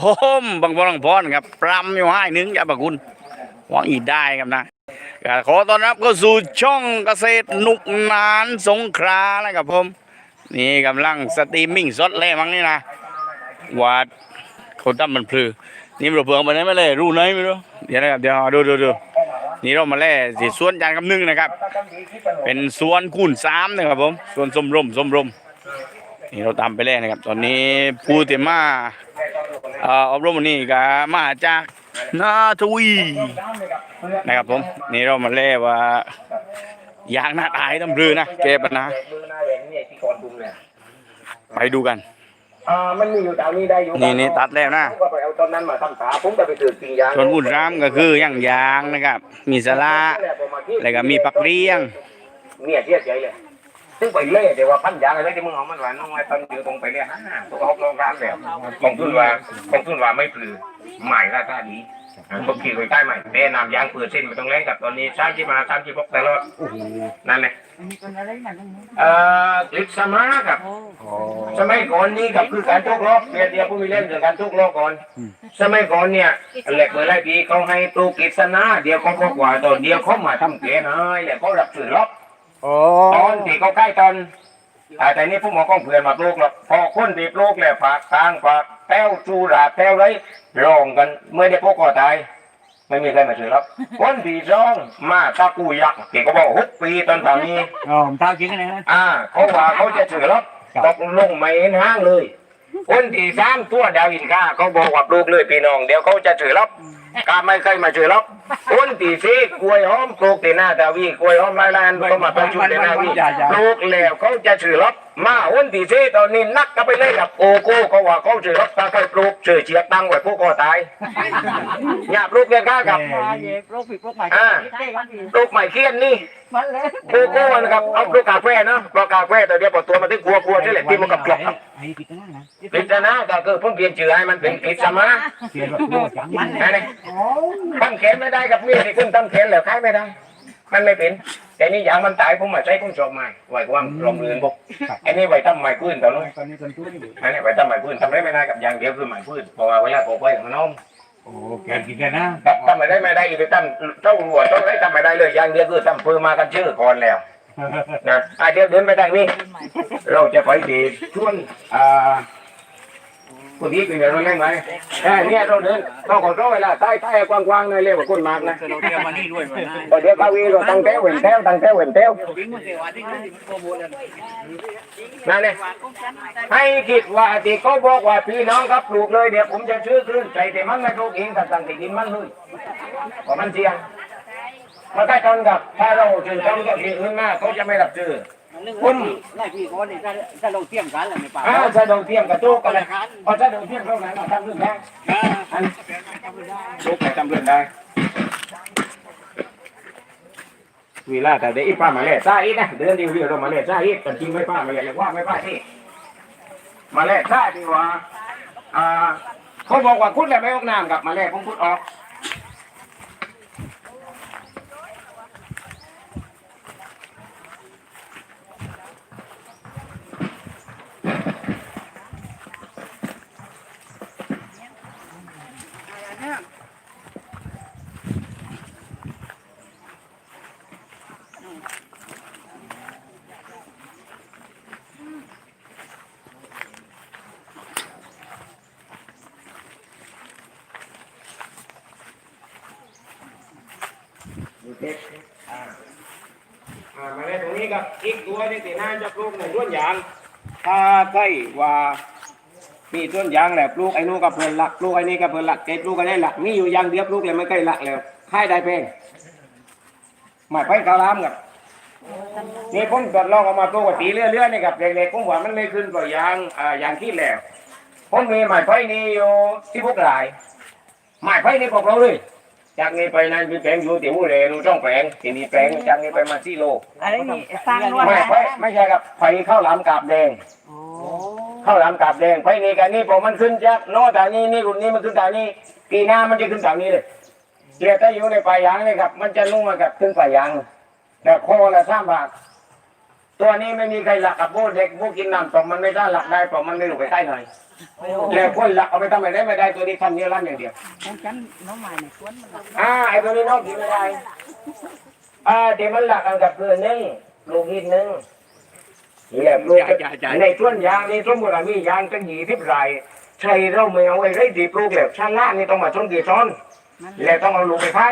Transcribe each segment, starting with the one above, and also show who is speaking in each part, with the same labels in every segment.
Speaker 1: ผมบางพลังพรครับปรำอยู่ให้หนึ่งอย่าประคุณหวังอีกได้ครับนะขอต้อนรับเข้าสู่ช่องเกษตรนุกนานสงขลานะครับผม นี่กำลังสตรีมมิ่งสดเลยมั้งนี่นะวัดเขาตั้มมันพลือนี่เราเผื่อมาได้ไหมเลยรู้ไหนไม่รู้เดี๋ยวนะครับเดี๋ยวดูดูดูนี่เรามาแล่สีสวนจานคำนึงนะครับ เป็นสวนคูณสามนะครับผมสวนสมรมสมรมนี่เราตามไปแล้วนะครับ ตอนนี้ผู้ที่มา เอ่ออบรมวันนี้ก็มาจากนาทวีนะครับผมนี่เรามาแล่ว่ายางหน้าตายต้องรื้อนะแก้ปัญหา
Speaker 2: มือหน้าอย่างนี้ที่กอนดุมเนี่ย
Speaker 1: ไปดูกัน
Speaker 2: อ่ามันมีอยู่แถวนี้ได้อยู่
Speaker 1: นี่นี่ตัดแล้วนะ
Speaker 2: ผมก็ไปเอาตอนนั้นมาทำตาผมก็ไปถือปียาง
Speaker 1: ส่วนบุญรามก็คือย่างยางนะครับ มีสลาแล้วก็มีปักเรียง
Speaker 2: เนี่ยเทียบใหญ่เลย ซึ่งไปเล่เดี๋ยวว่าพันยางอะไรที่มึงเอามันหวานน้องไอ้ตอนอยู่ตรงไปเนี่ยฮ่าตัวเขาลองร้านแบบของทุนว่าของทุนว่าไม่ปลือใหม่ราคาดีผมขี่ไปใกล้ใหม่แต่นำยางเปิดเส้นไปตรงแรงกับตอนนี้สามที่มาสามที่พกตลอดนั่นแหละเอ่อติดสมากับสมัยก่อนนี่กับคือการทุกล้อเดียวเดียวผู้มีเล่นเรื่องการทุกล้อก่อน สมัยก่อนเนี่ยเหล็กเมื่อไรปีเขาให้ปลูกกิษณาเดียวเขาก็กว่าตอนเดียวเขามาทำเกณฑ์ให้แล้วเขารับสื่อล็อก
Speaker 1: โอ้
Speaker 2: ตอนที่เขาใกล้ตอนอ่าแต่นี่พวกหมอก็เพื่อนมาปลูกหรอกพอคนที่ปลูกแล้วฝากทางฝากแต้วจูราแต้วไรร้องกันเมื่อได้พวกก็ตาย ไม่มีใครมาช่วยหรอกคนที่ร้องมาตะกูยักษ์ที่เขาบอกหกปีตอนตอนนี้
Speaker 3: อ๋อผมตามจริงกันนะ
Speaker 2: อ่าเขาว่าเขาจะถือรถตกลงไม่เห็นห้างเลย คนที่สามตัวดาวอินคาเขาบอกว่าปลูกเลยพี่น้องเดี๋ยวเขาจะถือรถกาไม่เคยมาถือรถคนที่สี่กล้วยหอมปลูกที่หน้าดาวีกล้วยหอมลายลานเขามาประชุมที่หน้าวีปลูกแล้วเขาจะถือรถมาคนที่สี่ตอนนี้นักก็ไปเลยกับโกโก้เขาว่าเขาถือรถถ้าใครปลูกเฉยเฉียดตังไว้พวกก็ตายอย่าปลูกเลยก้ากับ
Speaker 3: โรคผิดโรคใหม่
Speaker 2: อ่าปลูกใหม่เคียนนี่
Speaker 3: มันเลย
Speaker 2: โกโก้นะครับเอาปลูกกาแฟเนาะปลูกกาแฟแต่เดี๋ยวพอตัวมันถึงกลัวกลัวใช่แหละที่มันกับกรอบครับ
Speaker 3: ไอ้ผิดนะนะ
Speaker 2: ปริศนาก็คือผมเปลี่ยนชื่อให้มันเป็นปริศนา
Speaker 3: เสียแบบโลจังมัน
Speaker 2: นั่นเองทำแขนไม่ได้กับมีดที่คุณทำแขนแล้วขายไม่ได้ มันไม่เป็น แต่นี่อย่างมันตายผมมาใช้ผมชอบไม้ไหวความลมเรือนบกอันนี้ไหวทำไม้พื้นตอนนู้น
Speaker 3: ตอนนี้คนทุกข์อยู่
Speaker 2: อันนี้ไหวทำไม้พื้นทำได้ไม่ได้กับอย่างเดียวคือไม้พื้นเพราะว่าเวลาปลูกไว้มันน้อม
Speaker 3: โอ้แกกินกันนะ
Speaker 2: กับทำไม่ได้ไม่ได้อีกไปทำเจ้าหัวเจ้าได้ทำไม่ได้เลยอย่างเดียวคือทำเพื่อมากันชื่อก่อนแล้วนะอะเดี๋ยวเดินไปทางนี้เราจะไปดีช่วงอ่า คนนี้เป็นอะไรไหมเออเนี่ยเราเดินเราขอร้อยละใต้ใต้กว้างๆหน่อยเรียกว่าคนมากนะ
Speaker 3: เราเที่ยวมานี่ด้วยมานะ
Speaker 2: พอเดี๋ยวข้าวีเราตั้งแถวเว้นแถวตั้งแถวเว้นแถว
Speaker 3: วิ่งมาเสียวันที่นี่มันโปรโมทเลย
Speaker 2: นั่นเลยให้คิดว่าที่เขาบอกว่าพี่น้องครับปลูกเลยเดี๋ยวผมจะซื้อคืนใจแต่มันไม่ปลูกเองแต่ตั้งแต่กินมันเลยเพราะมันเสี่ยงมาใกล้ตอนกับถ้าเราซื้อตอนกับที่อื่นมาเขาจะไม่รับซื้อ
Speaker 3: คุณนายพี่คนนี้ถ้าถ้าเราเที่ยงกันแล้วในป่า
Speaker 2: อ้าวจะโดนเทียมกับตู้กันเลยพอจะโดนเทียมเท่าไหร่เราทำเรื่องได้อันลูกไหนจำเรื่องได้วีล่าแต่เดี๋ยวอีป้ามาเล่ซ่าอีกนะเดือนเดียวเดียวเรามาเล่ซ่าอีกแต่จริงไม่ป้ามาเล่ว่าไม่ป้าที่มาเล่ซ่าดีกว่าอ่าเขาบอกว่าคุณแหละไม่ออกน้ำกับมาเล่ผมพูดออก อ่าอ่ามาเล่ตรงนี้กับอีกตัวที่ตีน่าจะปลูกในต้นยาง ถ้าใช่ว่ามีต้นยางแหละปลูกไอ้นู้นกับเพื่นหลักปลูกไอ้นี่กับเพื่นหลักเก็บปลูกกันได้หลักมีอยู่ยางเดียวปลูกเลยไม่ใกล้หลักแล้วค่ายได้เพลงหมายไปกาลามกับนี่ผมทดลองเอามาปลูกกับตีเรื่อยๆนี่กับเด็กๆผมว่ามันไม่ขึ้นกว่ายางอ่ายางขี้แล้วผมมีหมายไฟนี่อยู่ที่พวกหลายหมายไฟนี่พวกเราเลย จากนี้ไปนั้นมีแปลงอยู่ที่หูเลยรู้ช่องแปลงที่นี่แปลงจากนี้ไปมาที่โล
Speaker 4: อะไรนี่สร้างนวด
Speaker 2: ไม่
Speaker 4: นะ
Speaker 2: ไฟไม่ใช่ครับไฟข้าวหลามกาบแดงข้าวหลามกาบแดงไฟนี่กันนี่พอมันขึ้นจากโน่นจากนี้นี่รุ่นนี้มันขึ้นจากนี้ปีหน้ามันจะขึ้นจากนี้เลยเกียร์ถ้าอยู่ในป่ายางนี่ครับ มันจะนุ่งมากับขึ้นป่ายางแต่โคละสามบาท ตัวนี้ไม่มีใครหลักกับพวกเด็กพวกกินน้ำต้มมันไม่ได้หลักได้เพราะมันไม่รู้ไปใต้หน่อยแล้วคนหลักเอาไปทำอะไรไม่ได้ตัวนี้ทำเนื้อร้านอย่างเดียว
Speaker 3: ของฉันน้องใหม่ในสวนมันหลับ
Speaker 2: อ่าไอ้ตัวนี้น้องกินไม่ได้อ่าเดี๋ยวมันหลักกันกับเพื่อนนึงลูกหินนึงเหลี่ยมลูกในส่วนยางนี่สมมติว่ามียางตั้งยี่สิบไรใช่เราไม่เอาไอ้ไรดีปลูกแล้วชาล่านี่ต้องมาชนกี่ซ้อน
Speaker 3: มัน
Speaker 2: แล้วต้องเอาลูกไปไพ่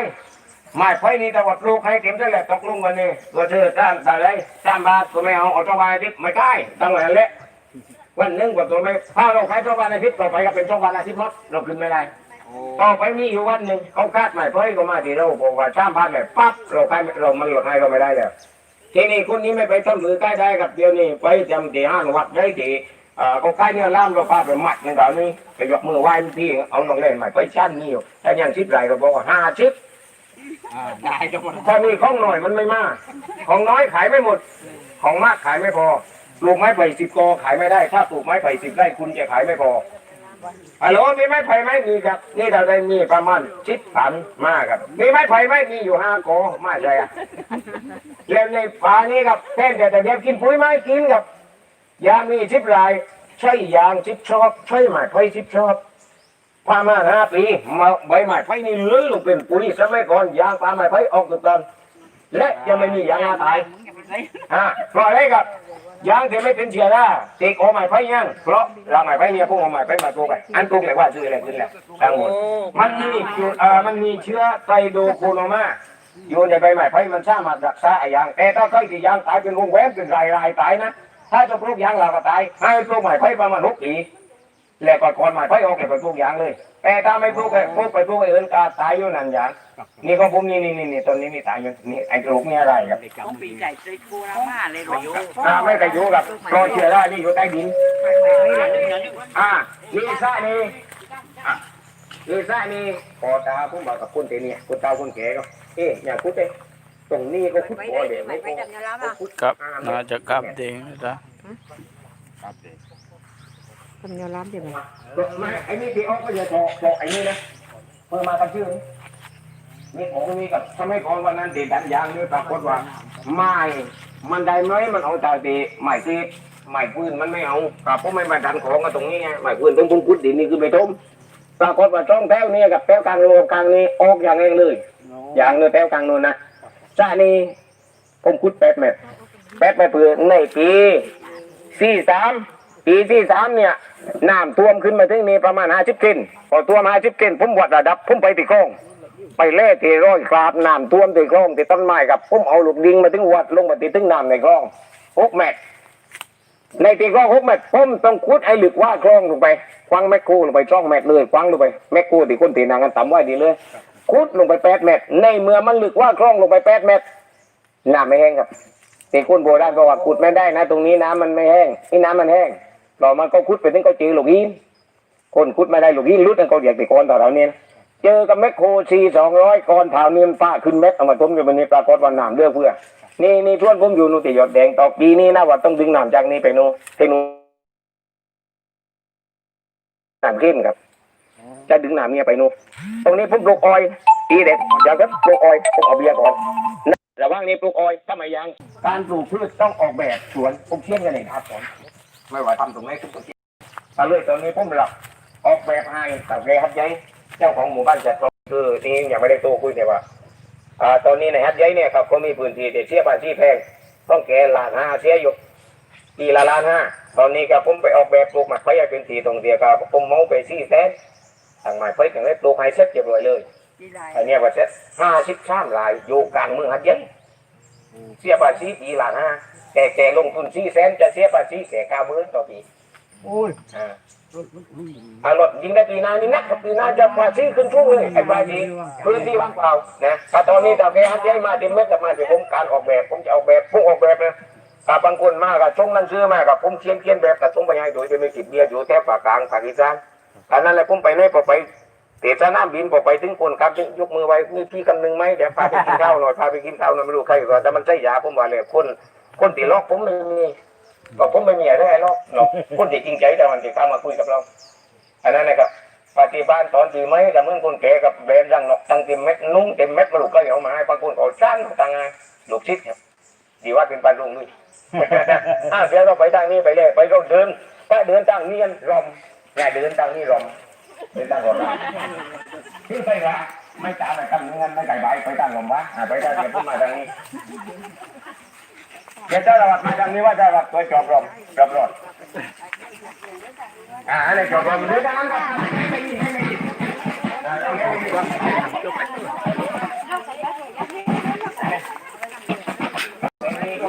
Speaker 2: ไม้ไผ่นี่แต่ว่าปลูกให้เต็มได้แหละตกลงกันนี่ตัวเธอตามอะไรตามบาทก็ไม่เอาเอาตัวบาทดิบไม่ได้ตั้งแต่เละวันหนึงกว่าตัวไม่ถ้าเราขายตัวบาทอาทิตย์ต่อไปก็เป็นตัวบาทอาทิตย์หมดเราขึ้นไม่ได้ต่อไปมีอยู่วันหนึ่งเขาคาดหมายเพื่อก็มาที่เราบอกว่าช่างพันแบบปั๊บเราขายเรามันหลดให้เราไม่ได้แล้วทีนี้คนนี้ไม่ไปทำมือใกล้ได้กับเดียวนี่ไปจำที่ห้างวัดได้ที่เอ่อเขาขายเนี่ยล่ามเราพาไปมัดหนึ่งเขานี่ไปยกมือไหว้พี่เอาลงเล่นใหม่ไปชั้นนี่อยู่แต่ยังชิปไรเราบอกว่าห้าชิป
Speaker 3: ได้จังหวะ
Speaker 2: ถ้ามีของหน่อยมันไม่มาก ของน้อยขายไม่หมด ของมากขายไม่พอปลูกไม้ไผ่สิบกอขายไม่ได้ ถ้าปลูกไม้ไผ่สิบไร่คุณจะขายไม่พอฮัลโหลมีไม้ไผ่ไหมมีครับ นี่เราได้มีประมาณชิดผันมากครับ มีไม้ไผ่ไหมมีอยู่ห้ากอไม่ใช่อะแล้วในป่านี้ครับแทนแต่แต่เดียวกินปุ๋ยไหมกินครับยามีชิบรายใช่ยางชิบชอบใช่ไม้ไผ่ชิบชอบ พามาห้าปีมาใบไม้ไผ่นี่เลื้อยลงเป็นปุ๋ยสมัยก่อนยางปลาไม้ไผ่ออกตุกตันและยังไม่มียางอาตายอ่าเพราะอะไรครับยางที่ไม่เป็นเชื้อราติดโอหมายไฟยังเพราะเราหมายไฟเนี่ยพวกโอหมายไฟมาปลูกไปอันปลูกเลยว่าชื่ออะไรขึ้นแล้วทั้งหมดมันมีอยู่เอ่อมันมีเชื้อไตรโดโคโนมาอยู่ในใบไม้ไฟมันสามารถรักษาไอ้ยางแต่ถ้าใครที่ยางตายเป็นวงแหวนเป็นรายรายๆตายนะถ้าจะปลูกยางเราก็ตายให้ปลูกไม้ไฟประมาณหกปี แล้วก็ก่อนไม้ไฟออกเลยไปปลูกยางเลย แต่ถ้าไม่ปลูกเลยปลูกไปปลูกไอ้อื่นก็ตายอยู่นั่นยางนี่ของผมนี่นี่นี่นี่ต้นนี้นี่ตายอยู่นี่ไอ้ปลูกนี่อะไรครับ
Speaker 3: ต้องปีใหญ่ใจกูรามาเลยหรอ
Speaker 2: อ่าไม่กระยูกับรอยเชื้อรานี่อยู่ใต้ดินอ่านี่ซ่านี่อะนี่ซ่านี่พอตาผมบอกกับคนเตเนี่ยคนเตาคนแก่ก็เอ๊ะอย่าพูดเลยตรงนี้ก็พูดพอเดี๋ยวไม่พอเขาพูด
Speaker 1: ครับน่าจะกลับเองนะจ๊ะ
Speaker 4: ทำยาล้ำเดี๋ยวมัน
Speaker 2: ไม่ไอ้นี่ที่ออกก็จะโตโตไอ้นี่นะเพิ่มมากันชื่อนี่นี่ผมมีกับทำให้ก่อนวันนั้นเด็ดดันยางนี่ปรากฏว่าไม้มันได้ไหมมันเอาแต่ตีไม้ตีไม้ปืนมันไม่เอากับผมไม่มาดันของกันตรงนี้ไงไม้ปืนต้องพุ่งพุดดินนี่คือไปต้มปรากฏว่าช่องแถวนี้กับแถวกลางโลกลางนี้ออกอย่างเองเลย อย่างเลยแถวกลางโน้นนะจ้านี่ผมคุดแปดเมตรแปดเมตรเพื่อในปีสี่สาม ปีที่สามเนี่ยน้ำท่วมขึ้นมาถึงนี่ประมาณห้าสิบเซนพอท่วมห้าสิบเซนผมวัดระดับผมไปที่คลอง ไปเล่ที่ร้อยกราบน้ำท่วมที่คลองที่ต้นไม้กับผมเอาลูกดิงมาถึงวัดลงมาที่ถึงน้ำในคลองหกเมตรในตีกล้องหกเมตรผมต้องคุดไอ้หลึกว่าคลองลงไปควังแมคโครลงไปช่องเมตรเลยควังลงไปแมคโครที่คนตีนางกันต่ำไว้ดีเลยคุดลงไปแปดเมตร ในเมื่อมันหลึกว่าคลองลงไปแปดเมตรน้ำไม่แห้งครับตีคนโบราณบอกว่าขุดไม่ได้นะ ตรงนี้น้ำมันไม่แห้งนี่น้ำมันแห้ง เรามันก็คุดไปถึงก็เจอหลูกหินคนคุดไม่ได้หลูกหินรุดนั่นเขาเรียกตีกอนต่อเราเนี่ยเจอกับแมคโครซีสองร้อยกอนเผาเนียนฟ้าขึ้นเม็ดเอามาต้มอยู่บนนี้ปรากฏว่าน้ำเลือกเพื่อ นี่นี่ทวนผมอยู่นูติหยดแดงต่อปีนี้นะว่าต้องดึงน้ำจากนี้ไปนู่นที่นู่นน้ำเข้มครับ จะดึงน้ำเนี่ยไปนู่นตรงนี้ผมปลูกอ้อยปีเด็ดเดี๋ยวก็ปลูกอ้อยผมเอาเบียร์ก่อนระหว่างนี้ปลูกอ้อยถ้าไมยัง การปลูกพืชต้องออกแบบสวนผมเชี่ยนกันเองครับผม ไม่ว่าทำตรงไหนทุกคนตาเลยตอนนี้ผมหลับออกแบบให้แต่แกฮัดยัยเจ้าของหมู่บ้านจัดการคือนี่ยังไม่ได้โตคุยแต่ว่าอ่าตอนนี้ในฮัดยัยเนี่ยครับเขามีพื้นที่เด็ดเสียภาษีแพงต้องแก่ล้านห้าเสียอยู่ปีละล้านห้าตอนนี้ครับผมไปออกแบบปลูกหมากไฟให้เป็นสีตรงเดียวครับผมเมาไปสี่แสนทางหมากไฟถึงได้ปลูกให้เสร็จเรียบร้อยเลยอันเนี้ยว่าเสร็จห้าสิบสามลายอยู่กลางเมืองฮัดยัยเสียภาษีปีล้านห้า แต่แกลงทุนสี่แสนจะเสียภาษีแก่เก้าหมื่นต่อปี
Speaker 3: โอ้ย
Speaker 2: อ่าอารถยิงได้ปีหน้านี่นักครับปีหน้าจะภาษีขึ้นทุ่งเลยไอ้ภาษีพื้นที่ว่างเปล่านะแต่ตอนนี้ตาแกฮัดยัยมาเต็มเม็ดกับมาที่ผมการออกแบบผมจะออกแบบผมออกแบบนะกับบางคนมากับชงนั่นซื้อมากับผมเขียนเขียนแบบกับชงไปให้โดยจะมีจิตเบียร์อยู่แถบปากกลางปากอีสานอันนั้นแหละผมไปเลยพอไปเตะสนามบินพอไปถึงคนครับยกมือไว้นี่พี่คำหนึ่งไหมเดี๋ยวพาไปกินข้าวหน่อยพาไปกินข้าวหน่อยไม่รู้ใครก็แต่มันใช่ยาผมว่าเลยคน คนตีลอกผมไม่มีก็ผมไม่มีอะไรให้ลอกหรอกคนที่จริงใจแต่มันที่เข้ามาคุยกับเรา อันนั้นนะครับปฏิบ้านตอนตีไม้แต่เมื่อคนแก่กับแบนด์รังนกตั้งเต็มเม็ดนุ่งเต็มเม็ดมาลูกก็เอามาให้บางคนก็สร้างต่างไงลูกชิดครับดีว่าเป็นปลาลุงด้วยอะเดี๋ยวเราไปทางนี้ไปเลยไปเราเดินถ้าเดินทางนี้กันรอมไงเดินทางนี้รอมเดินทางรอมที่ไปละไม่จ่าไปทางนี้นไม่ไก่ใบไปทางรอมวะอะไปทางเดี๋ยวผมมาทางนี้ เดี๋ยวเจ้าระวัดมาทางนี้ว่าเจ้าระวัดตัวจอบรอมจอบรอดอ่าอะไรจอบรอมเดินทางนั้นครับไม่มีไม่มีเอาไม่มีครับ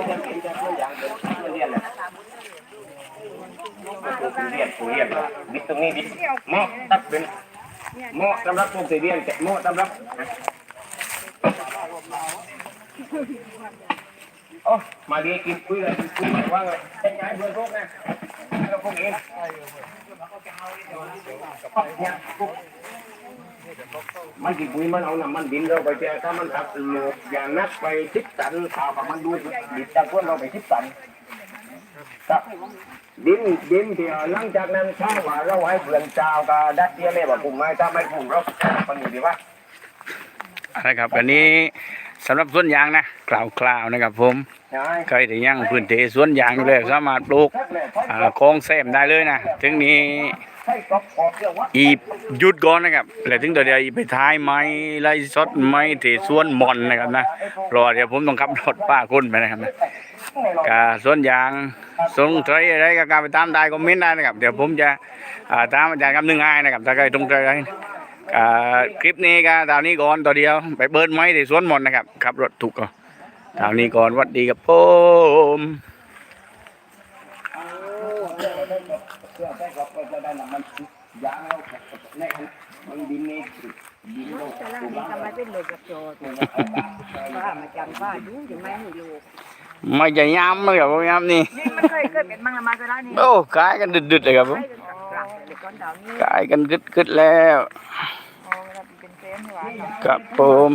Speaker 2: จะเป็นตัวอย่างเป็นตัวเรียนแหละผู้เรียนผู้เรียนดิตรงนี้ดิเหมาะตัดเป็นเหมาะสำหรับพวเรียนแต่เหมาะสำหรับ โอ้มาดีกินคุยเลยคุยหมายว่าไงเป็นไงเพื่อนพวกนะเราพวกเองเนี่ยพวกมันกี่ปุ๋ยมันเอาน้ำมันดินเราไปเจอถ้ามันขับหลดอย่างนักไปสิบตันข่าวกับมันดูดิบจากพวกเราไปสิบตันครับดินดินเดียวหลังจากนั้นข้าวว่าเราให้เพื่อนเจ้าก็ดัดเดียวเลยว่าปุ่มไม้ถ้าไม่ปุ่มเราคนอยู่ดีว่า
Speaker 1: นะครับอันนี้ สำหรับสวนยางนะกล่าวๆนะครับผม
Speaker 2: ใช่
Speaker 1: ใครที่ยังพื้นที่สวนยางอยู่เลยสามารถปลูกอ่าโค้งแซมได้เลยนะถึงนี้
Speaker 2: ให้กรอบขอบเรื่องว่า
Speaker 1: อีหยุดก่อนนะครับแล้วถึงตัวเดียวอีไปท้ายไม้ไล่สดไม้ที่สวนหมอนนะครับนะรอเดี๋ยวผมต้องขับรถป้าคุณไปนะครับนะกาสวนยางสงสัยอะไรก็กาไปตามได้ก็เม้นได้นะครับ เดี๋ยวผมจะอ่าตามอาจารย์คำหนึ่งอ้ายนะครับถ้าใครตรงใจอะไรอ่า คลิปนี้ก็ตามนี้ก่อนตัวเดียว ไปเบิร์นไม้ที่สวนหมอนนะครับขับรถถูกก็ตามนี้ก่อนหวัดดีกับผม
Speaker 2: เพื่อให้กรอบจะได้น้ำมันยางเราแน่มันดินนี่ดินเรา
Speaker 4: แต่ละนี่ทำไมเป็นเลยกับโจทย์ว่ามาจำว่าดูถึงไม่มีลูก
Speaker 1: ไม่จะย้ำเลยครับผมย้ำนี่
Speaker 4: นี่มันเคยเกิดเป็นมังละมาก็ได้นี่
Speaker 1: โอ้ขายกันดึดๆเลยครับผม
Speaker 4: ให้ กันกลับเด็กก้อนดาวนี้
Speaker 1: ขายกันกึดๆแล้ว
Speaker 4: อ๋อเวลาเป็นเซนใช่ไหม
Speaker 1: ครับผม